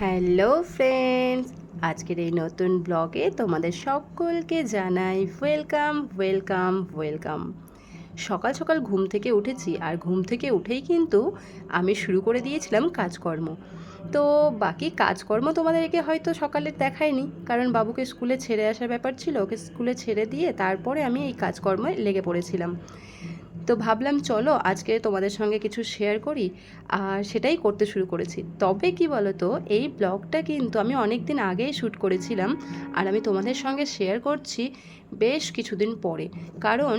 Hello friends, আজকের এই নতুন ব্লগে তোমাদের সকলকে জানাই ওয়েলকাম ওয়েলকাম ওয়েলকাম। সকাল সকাল ঘুম থেকে উঠেছি আর ঘুম থেকে উঠেই কিন্তু আমি শুরু করে দিয়েছিলাম কাজকর্ম। তো বাকি কাজকর্ম তোমাদেরকে হয়তো সকালে দেখায়নি কারণ বাবুকে স্কুলে ছেড়ে আসার ব্যাপার ছিল, ওকে স্কুলে ছেড়ে দিয়ে তারপরে আমি এই কাজকর্মে লেগে পড়েছিলাম। তো ভাবলাম, চলো আজকে তোমাদের সঙ্গে কিছু শেয়ার করি। আর সেটাই করতে শুরু করেছি। তবে কি বলো তো এই ব্লগটা কিন্তু আমি অনেক দিন আগেই শ্যুট করেছিলাম আর আমি তোমাদের সঙ্গে শেয়ার করছি বেশ কিছুদিন পরে। কারণ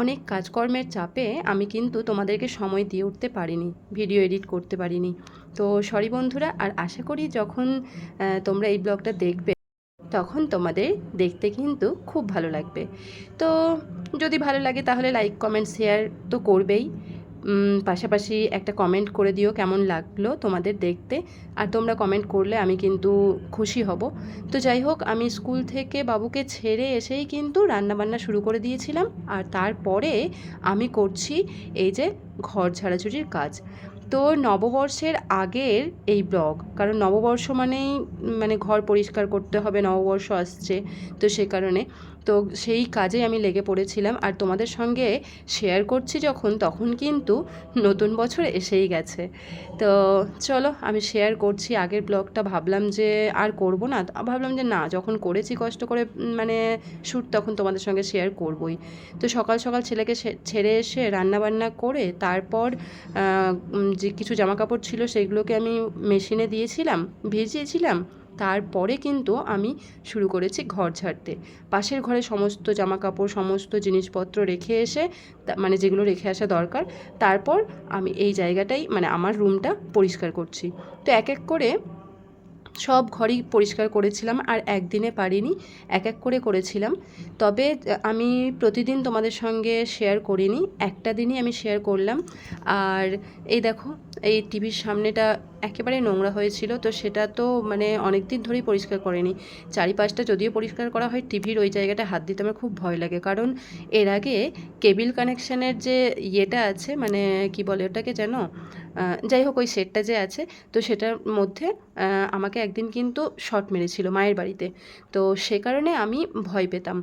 অনেক কাজকর্মের চাপে আমি কিন্তু তোমাদেরকে সময় দিয়ে উঠতে পারিনি ভিডিও এডিট করতে পারিনি। তো সরি বন্ধুরা, আর আশা করি যখন তোমরা এই ব্লগটা দেখবে তখন তোমাদের দেখতে কিন্তু খুব ভালো লাগবে। তো যদি ভালো লাগে তাহলে লাইক কমেন্ট শেয়ার তো করবেই। পাশাপাশি একটা কমেন্ট করে দিও কেমন লাগল তোমাদের দেখতে। আর তোমরা কমেন্ট করলে আমি কিন্তু খুশি হব। তো যাই হোক, আমি স্কুল থেকে বাবুকে ছেড়ে এসেই কিন্তু রান্নাবান্না শুরু করে দিয়েছিলাম। আর তারপরে আমি করছি এই যে ঘর ঝাড়াঝুড়ির কাজ। তো নববর্ষের আগের এই ব্লগ। কারণ নববর্ষ মানেই মানে ঘর পরিষ্কার করতে হবে, নববর্ষ আসছে, তো সে কারণে। তো সেই কাজে আমি লেগে পড়েছিলাম। আর তোমাদের সঙ্গে শেয়ার করছি যখন, তখন কিন্তু নতুন বছর এসেই গেছে। তো চলো, আমি শেয়ার করছি। আগের ব্লগটা ভাবলাম যে আর করব না। ভাবলাম যে না, যখন করেছি কষ্ট করে মানে শ্যুট তখন তোমাদের সঙ্গে শেয়ার করবই। তো সকাল সকাল ছেলেকে ছেড়ে এসে রান্নাবান্না করে, তারপর যে কিছু জামা কাপড় ছিল, সেগুলোকে আমি মেশিনে দিয়েছিলাম, ভিজিয়েছিলাম। তারপরে কিন্তু আমি শুরু করেছি ঘর ঝাড়তে। পাশের ঘরে সমস্ত জামা কাপড় সমস্ত জিনিসপত্র রেখে এসে মানে যেগুলো রেখে আসা দরকার, তারপর আমি এই জায়গাটাই মানে আমার রুমটা পরিষ্কার করছি। তো এক এক করে সব ঘরই পরিষ্কার করেছিলাম আর একদিনে পারিনি, এক এক করে করেছিলাম। তবে আমি প্রতিদিন তোমাদের সঙ্গে শেয়ার করিনি, একটা দিনই আমি শেয়ার করলাম। আর এই দেখো এই টিভির সামনেটা একেবারে নোংরা হয়েছিল, তো সেটা তো মানে অনেক দিন ধরেই পরিষ্কার করেনি। চারিপাশটা যদিও পরিষ্কার করা হয়, টিভির ওই জায়গাটা হাত দিতে আমার খুব ভয় লাগে। কারণ এর আগে কেবিল কানেকশানের যে ইয়েটা আছে মানে কি বলে ওটাকে যেন যাই হোক ওই সেটটা যে আছে, তো সেটার মধ্যে আমাকে একদিন কিন্তু শর্ট মেরেছিল মায়ের বাড়িতে। তো সে কারণে আমি ভয় পেতাম।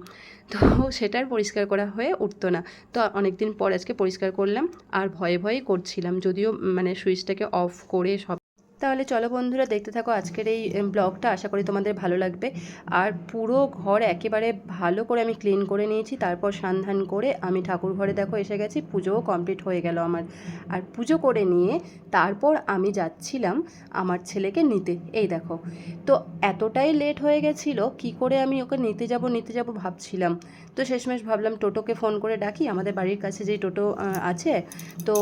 তো সেটার পরিষ্কার করা হয়ে উঠতো না। তো অনেক দিন পর আজকে পরিষ্কার করলাম, আর ভয়ে ভয়ে করছিলাম। যদিও মানে সুইচটাকে অফ করে সব তাহলে চলো বন্ধুরা দেখতে থাকো আজকের এই ব্লগটা আশা করি তোমাদের ভালো লাগবে। আর পুরো ঘর একেবারে ভালো করে আমি ক্লিন করে নিয়েছি। তারপর সান্ধান করে আমি ঠাকুর ঘরে দেখো এসে গেছি। পুজোও কমপ্লিট হয়ে গেল আমার। আর পুজো করে নিয়ে তারপর আমি যাচ্ছিলাম আমার ছেলেকে নিতে। এই দেখো। তো এতটাই লেট হয়ে গেছিল, কি করে আমি ওকে নিতে যাব নিতে যাব ভাবছিলাম। তো শেষমেশ ভাবলাম টোটোকে ফোন করে ডাকি। আমাদের বাড়ির কাছে যেই টোটো আছে, তো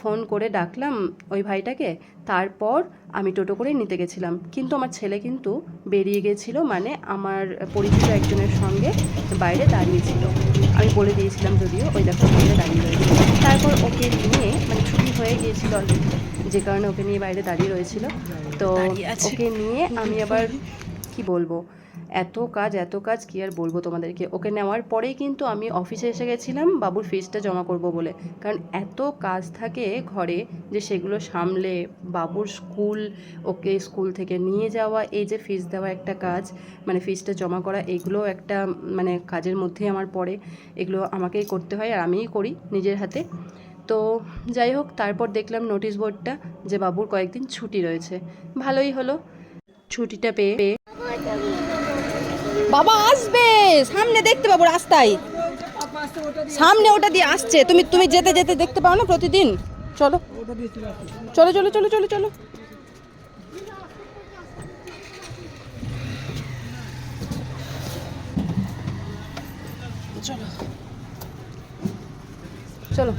ফোন করে ডাকলাম ওই ভাইটাকে। তারপর আমি টোটো করে নিতে গেছিলাম। কিন্তু আমার ছেলে কিন্তু বেরিয়ে গেছিল মানে আমার পরিচিত একজনের সঙ্গে বাইরে দাঁড়িয়েছিল আমি বলে দিয়েছিলাম যদিও ওই দেখো বাইরে দাঁড়িয়ে রয়েছে। তারপর ওকে নিয়ে মানে ছুটি হয়ে গিয়েছিল অলরেডি যে কারণে ওকে নিয়ে বাইরে দাঁড়িয়ে রয়েছিল। তো ওকে নিয়ে আমি আবার কি বলব এত কাজ এত কাজ কি আর বলব তোমাদেরকে? ওকে নেওয়ার পরেই কিন্তু আমি অফিসে এসে গেছিলাম, বাবুর ফিজটা জমা করব বলে। কারণ এত কাজ থাকে ঘরে যে সেগুলো সামলে বাবুর স্কুল ওকে স্কুল থেকে নিয়ে যাওয়া, এই যে ফিজ দেওয়া একটা কাজ মানে ফিজটা জমা করা, এগুলো একটা মানে কাজের মধ্যেই আমার পড়ে। এগুলো আমাকেই করতে হয় আর আমিই করি নিজের হাতে। তো যাই হোক, তারপর দেখলাম নোটিশ বোর্ডটা যে বাবুর কয়েকদিন ছুটি রয়েছে। ভালোই হলো। ছুটিটা পেয়ে বাবা আসবে, সামনে দেখতে পাবো রাস্তায়। সামনে ওটা দিয়ে আসছে। তুমি তুমি যেতে যেতে দেখতে পাও না প্রতিদিন? চলো। চলো চলো চলো চলো চলো। চলো। চলো।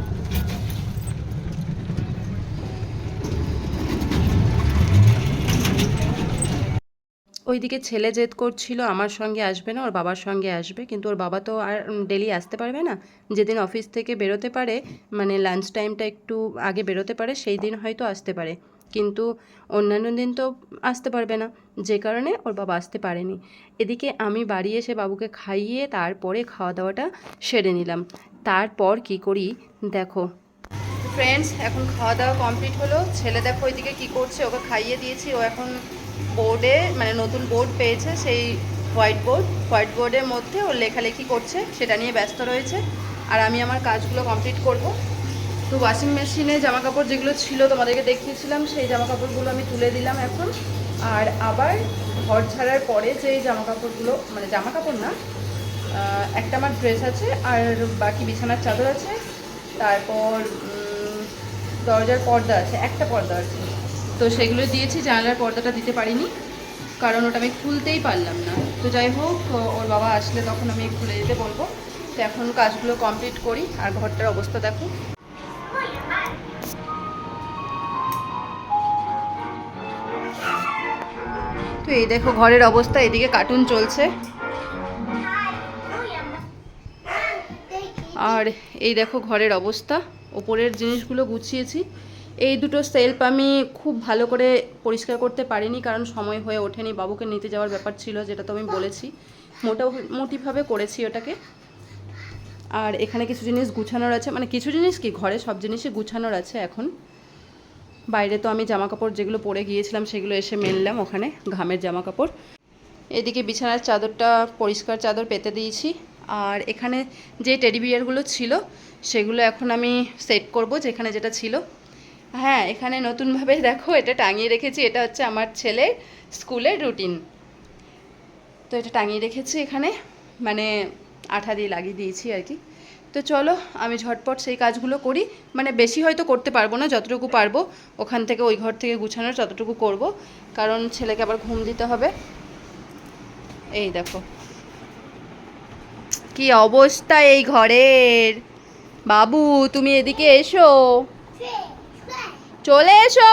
ওইদিকে ছেলে জেদ করছিল আমার সঙ্গে আসবে না, ওর বাবার সঙ্গে আসবে, কিন্তু ওর বাবা তো আর ডেলি আসতে পারবে না। যেদিন অফিস থেকে বেরোতে পারে মানে লাঞ্চ টাইমটা একটু আগে বেরোতে পারে, সেই দিন হয়তো আসতে পারে। কিন্তু অন্যান্য দিন তো আসতে পারবে না, যে কারণে ওর বাবা আসতে পারেনি। এদিকে আমি বাড়ি এসে বাবুকে খাইয়ে তারপরে খাওয়া দাওয়াটা সেরে নিলাম। তারপর কি করি, দেখো ফ্রেন্ডস এখন খাওয়া দাওয়া কমপ্লিট হলো। ছেলে দেখো ওইদিকে কী করছে, ওকে খাইয়ে দিয়েছি। ও এখন বোর্ডে মানে নতুন বোর্ড পেয়েছে, সেই হোয়াইট বোর্ড হোয়াইট বোর্ডের মধ্যে ও লেখালেখি করছে, সেটা নিয়ে ব্যস্ত রয়েছে। আর আমি আমার কাজগুলো কমপ্লিট করব। তো ওয়াশিং মেশিনে জামা কাপড় যেগুলো ছিল, তোমাদেরকে দেখিয়েছিলাম, সেই জামা কাপড়গুলো আমি তুলে দিলাম এখন। আর আবার ঘর ছাড়ার পরে যে জামা কাপড়গুলো মানে জামা কাপড় না একটা আমার ড্রেস আছে, আর বাকি বিছানার চাদর আছে। তারপর দরজার পর্দা আছে, একটা পর্দা আছে। তো সেগুলো দিয়েছি, জানালার পর্দাটা দিতে পারিনি, কারণ ওটা আমি খুলতেই পারলাম না। তো যাই হোক, ওর বাবা আসলে তখন আমি খুলে দিতে বলব। তো এখন কাজগুলো কমপ্লিট করি, আর ঘরটার অবস্থা দেখো। তো এই দেখো, ঘরের অবস্থা, এদিকে কার্টুন চলছে। আর এই দেখো, ঘরের অবস্থা। ওপরের জিনিসগুলো গুছিয়েছি। এই দুটো সেলফ আমি খুব ভালো করে পরিষ্কার করতে পারিনি, কারণ সময় হয়ে ওঠেনি। বাবুকে নিতে যাওয়ার ব্যাপার ছিল, যেটা তো আমি বলেছি। মোটামুটিভাবে করেছি ওটাকে। আর এখানে কিছু জিনিস গুছানোর আছে। মানে কিছু জিনিস কি, ঘরে সব জিনিসই গুছানোর আছে এখন। বাইরে তো আমি জামা কাপড় যেগুলো পরে গিয়েছিলাম, সেগুলো এসে মেললাম ওখানে, ঘামের জামা কাপড় এদিকে বিছানার চাদরটা, পরিষ্কার চাদর পেতে দিয়েছি। আর এখানে যে টেডি বিয়ারগুলো ছিল সেগুলো এখন আমি সেট করব যেখানে যেটা ছিল। হ্যাঁ এখানে নতুনভাবে দেখো এটা টাঙিয়ে রেখেছি, এটা হচ্ছে আমার ছেলের স্কুলের রুটিন তো এটা টাঙিয়ে রেখেছি এখানে মানে আঠা দিয়ে লাগিয়ে দিয়েছি আর কি। তো চলো, আমি ঝটপট সেই কাজগুলো করি। মানে বেশি হয়তো করতে পারব না, যতটুকু পারব, ওখান থেকে ওই ঘর থেকে গুছানোর ততটুকু করব। কারণ ছেলেকে আবার ঘুম দিতে হবে। এই দেখো। কি অবস্থা এই ঘরের? বাবু, তুমি এদিকে এসো। চলে এসো।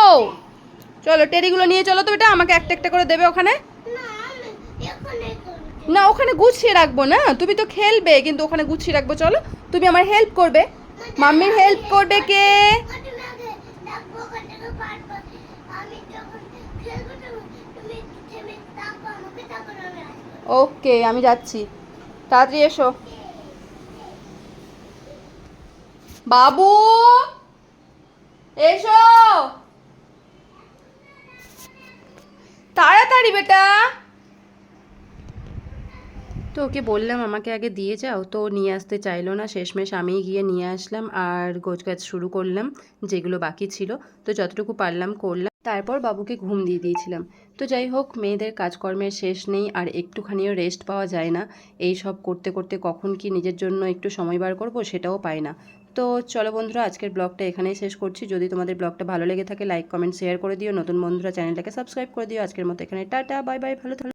চলো টেরিগুলো নিয়ে চলো তো এটা, আমাকে একটা একটা করে দেবে ওখানে। না, ওখানে গুছিয়ে রাখব না, তুমি তো খেলবে, কিন্তু ওখানে গুছিয়ে রাখব, চলো। তুমি আমার হেল্প করবে। মাম্মির হেল্প করবে কে? ওকে আমি যাচ্ছি। তাড়াতাড়ি এসো। বাবু! এসো! তাড়াতাড়ি বেটা! তো ওকে বললাম, আমাকে আগে দিয়ে যাও। তো নিয়ে আসতে চাইলো না। শেষমেশ আমিই গিয়ে নিয়ে আসলাম আর গোছগাছ শুরু করলাম, যেগুলো বাকি ছিল। তো যতটুকু পারলাম করলাম। তারপর বাবুকে ঘুম দিয়ে দিয়েছিলাম। তো যাই হোক, মেয়েদের কাজকর্মের শেষ নেই আর একটুখানিও রেস্ট পাওয়া যায় না। এই সব করতে করতে কখন কি নিজের জন্য একটু সময় বার করব সেটাও পাই না। তো চলো বন্ধুরা, আজকের ব্লগটা এখানেই শেষ করছি। যদি তোমাদের ব্লগটা ভালো লেগে থাকে লাইক কমেন্ট শেয়ার করে দিও। নতুন বন্ধুরা চ্যানেলটাকে সাবস্ক্রাইব করে দিও। আজকের মতো এখানে, টাটা বাই বাই ভালো থাকো।